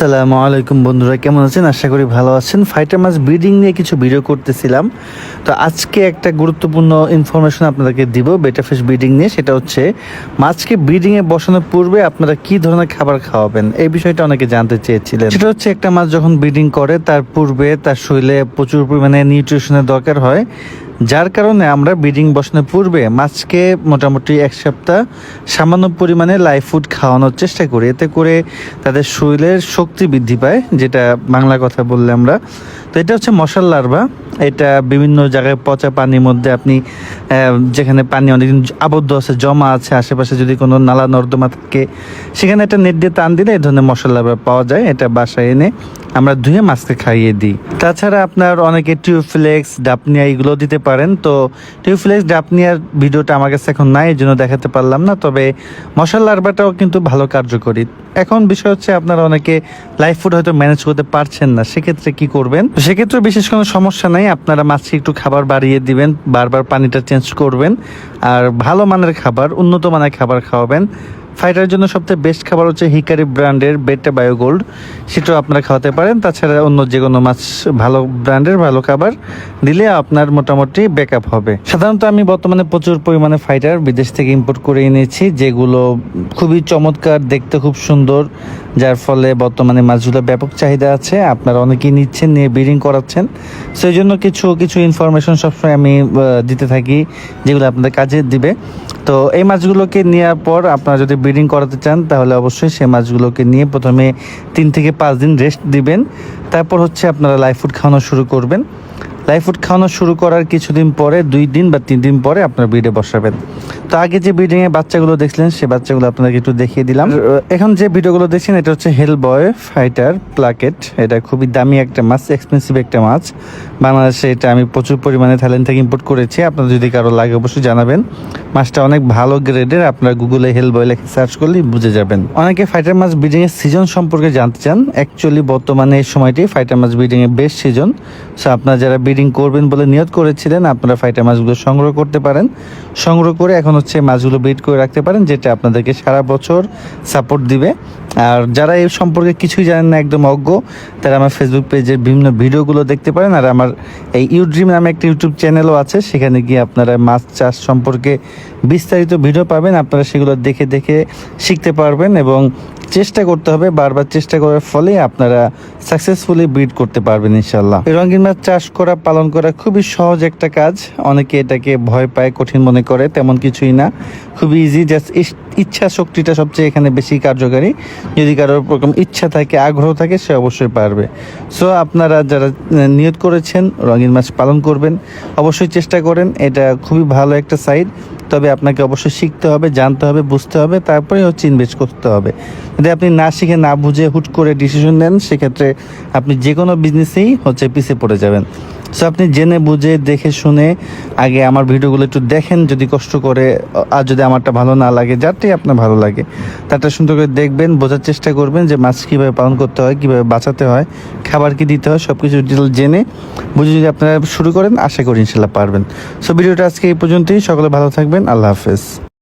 আসসালামু আলাইকুম বন্ধুরা, কেমন আছেন? আশা করি ভালো আছেন। ফাইটার মাছ ব্রিডিং নিয়ে কিছু ভিডিও করতেছিলাম। তো আজকে একটা গুরুত্বপূর্ণ ইনফরমেশন আপনাদেরকে দিব বেটা ফিশ ব্রিডিং নিয়ে। সেটা হচ্ছে, মাছকে ব্রিডিংয়ে বসানোর পূর্বে আপনারা কি ধরনের খাবার খাওয়াবেন? এই বিষয়টা অনেকে জানতে চেয়েছিলেন। সেটা হচ্ছে, একটা মাছ যখন ব্রিডিং করে, তার পূর্বে তার শরীরে প্রচুর পরিমাণে নিউট্রিশনের দরকার হয়। যার কারণে আমরা ব্রিডিং বসানোর পূর্বে মাছকে মোটামুটি এক সপ্তাহ সামান্য পরিমাণে লাইফ ফুড খাওয়ানোর চেষ্টা করি। এতে করে তাদের শরীরের শক্তি বৃদ্ধি পায়, যেটা বাংলা কথা বললে আমরা। তো এটা হচ্ছে মশাল লার্ভা এটা বিভিন্ন জায়গায় পচা পানির মধ্যে আপনি যেখানে পানি অনেকদিন আবদ্ধ আছে, জমা আছে, আশেপাশে যদি কোনো নালা নর্দমা থাকে, সেখানে একটা নেট দিয়ে টান দিলে এই ধরনের মশাল পাওয়া যায়। এটা বাসায় এনে আমরা ধুয়ে মাছকে খাইয়ে দিই। তাছাড়া আপনার অনেকে টিউফ্লেক্স, ডাপনিয়া এগুলো দিতে পারেন। তো টিউফ্লেক্স, ডাপনিয়ার ভিডিওটা আমার কাছে এখন নাই এই জন্য দেখাতে পারলাম না। তবে মশাল লার্ভাটাও কিন্তু ভালো কার্যকরী। এখন বিষয় হচ্ছে আপনারা অনেকে লাইফ ফুড হয়তো ম্যানেজ করতে পারছেন না, সেক্ষেত্রে কি করবেন? সেক্ষেত্রে বিশেষ কোনো সমস্যা নাই, আপনারা মাছকে একটু খাবার বাড়িয়ে দিবেন, বারবার পানিটা চেঞ্জ করবেন। আর ভালো মানের খাবার, উন্নত মানের খাবার খাওয়াবেন। ফাইটার জন্য সবচেয়ে বেস্ট খাবার হচ্ছে হিকারি ব্র্যান্ডের বেটা বায়োগোল্ড সেটাও আপনারা খাওয়াতে পারেন। তাছাড়া অন্য যে কোনো মাছ ভালো ব্র্যান্ডের, ভালো খাবার দিলে আপনার মোটামুটি ব্যাকআপ হবে। সাধারণত আমি বর্তমানে প্রচুর পরিমাণে ফাইটার বিদেশ থেকে ইম্পোর্ট করে এনেছি, যেগুলো খুবই চমৎকার, দেখতে খুব সুন্দর। যার ফলে বর্তমানে মাছগুলো ব্যাপক চাহিদা আছে, আপনারা অনেকেই নিচ্ছেন, নিয়ে ব্রিডিং করাচ্ছেন। সেই জন্য কিছু কিছু ইনফরমেশন সবসময় আমি দিতে থাকি, যেগুলো আপনাদের কাজে দিবে। তো, এই মাছগুলোকে নেওয়ার পর আপনারা যদি ব্রিডিং করাতে চান, তাহলে অবশ্যই সেই মাছগুলোকে নিয়ে প্রথমে তিন থেকে পাঁচ দিন রেস্ট দিবেন। তারপর হচ্ছে আপনারা লাইফ ফুড খাওয়ানো শুরু করবেন। লাইফ ফুড খাওয়ানো শুরু করার কিছুদিন পরে, দুই দিন বা তিন দিন পরে আপনার ব্রিডে বসাবেন। তো আগে যে ব্রিডিংয়ে বাচ্চাগুলো দেখছিলেন, সে বাচ্চাগুলো আপনাকে একটু দেখিয়ে দিলাম। এখন যে ভিডিওগুলো দেখছেন, এটা হচ্ছে হেল বয় ফাইটার প্লাকেট এটা খুবই দামি একটা মাছ এক্সপেন্সিভ একটা মাছ। বাংলাদেশে এটা আমি প্রচুর পরিমাণে থাইল্যান্ড থেকে ইম্পোর্ট করেছি। আপনারা যদি কারও লাগে, অবশ্যই জানাবেন। মাছটা অনেক ভালো গ্রেডের, আপনার গুগলে হেল বয় লেখে সার্চ করলেই বুঝে যাবেন। অনেকে ফাইটার মাছ ব্রিডিং এর সিজন সম্পর্কে জানতে চান। অ্যাকচুয়ালি বর্তমানে এই সময়টি ফাইটার মাছ ব্রিডিং এর বেস্ট সিজন সো আপনারা যারা ব্রিডিং করবেন বলে নিয়ত করেছিলেন, আপনারা ফাইটার মাছগুলো সংগ্রহ করতে পারেন। সংগ্রহ করে এখন হচ্ছে মাছগুলো ব্রিড করে রাখতে পারেন, যেটা আপনাদেরকে সারা বছর সাপোর্ট দিবে। আর যারা এই সম্পর্কে কিছুই জানেন না, একদম অজ্ঞ, তারা আমার ফেসবুক পেজের বিভিন্ন ভিডিওগুলো দেখতে পারেন। আর আমার এই ইউড্রিম নামে একটা ইউটিউব চ্যানেলও আছে, সেখানে গিয়ে আপনারা মাছ চাষ সম্পর্কে বিস্তারিত ভিডিও পাবেন। আপনারা সেগুলো দেখে দেখে শিখতে পারবেন এবং চেষ্টা করতে হবে, বারবার চেষ্টা করার ফলে আপনারা সাকসেসফুলি ব্রিড করতে পারবেন ইনশাল্লাহ রঙিন মাছ চাষ করা, পালন করা খুবই সহজ একটা কাজ। অনেকে এটাকে ভয় পায়, কঠিন মনে করে, তেমন কিছুই না। খুবই ইজি জাস্ট ইচ্ছা শক্তিটা সবচেয়ে এখানে বেশি কার্যকারী। যদি কারোর রকম ইচ্ছা থাকে, আগ্রহ থাকে, সে অবশ্যই পারবে। সো আপনারা যারা নিয়ত করেছেন, রঙিন মাছ পালন করবেন, অবশ্যই চেষ্টা করেন। এটা খুবই ভালো একটা সাইড তবে আপনাকে অবশ্যই শিখতে হবে, জানতে হবে, বুঝতে হবে, তারপরে হচ্ছে ইনভেস্ট করতে হবে। যদি আপনি না শিখে, না বুঝে হুট করে ডিসিশন নেন, সেক্ষেত্রে আপনি যে কোনো বিজনেসেই হচ্ছে পিছিয়ে পড়ে যাবেন। সো আপনি জেনে, বুঝে, দেখে, শুনে আগে আমার ভিডিওগুলো একটু দেখেন, যদি কষ্ট করে, আর যদি আমারটা ভালো না লাগে যারটাই আপনার ভালো লাগে, তারটা সুন্দর করে দেখবেন, বোঝার চেষ্টা করবেন যে মাছ কীভাবে পালন করতে হয়, কীভাবে বাঁচাতে হয়, খাবার কি দিতে হয় সব কিছু ডিটেল জেনে, বুঝে যদি আপনারা শুরু করেন, আশা করি ইনশাল্লাহ পারবেন। সো ভিডিওটা আজকে এই পর্যন্তই। সকলে ভালো থাকবেন। আল্লাহ হাফেজ।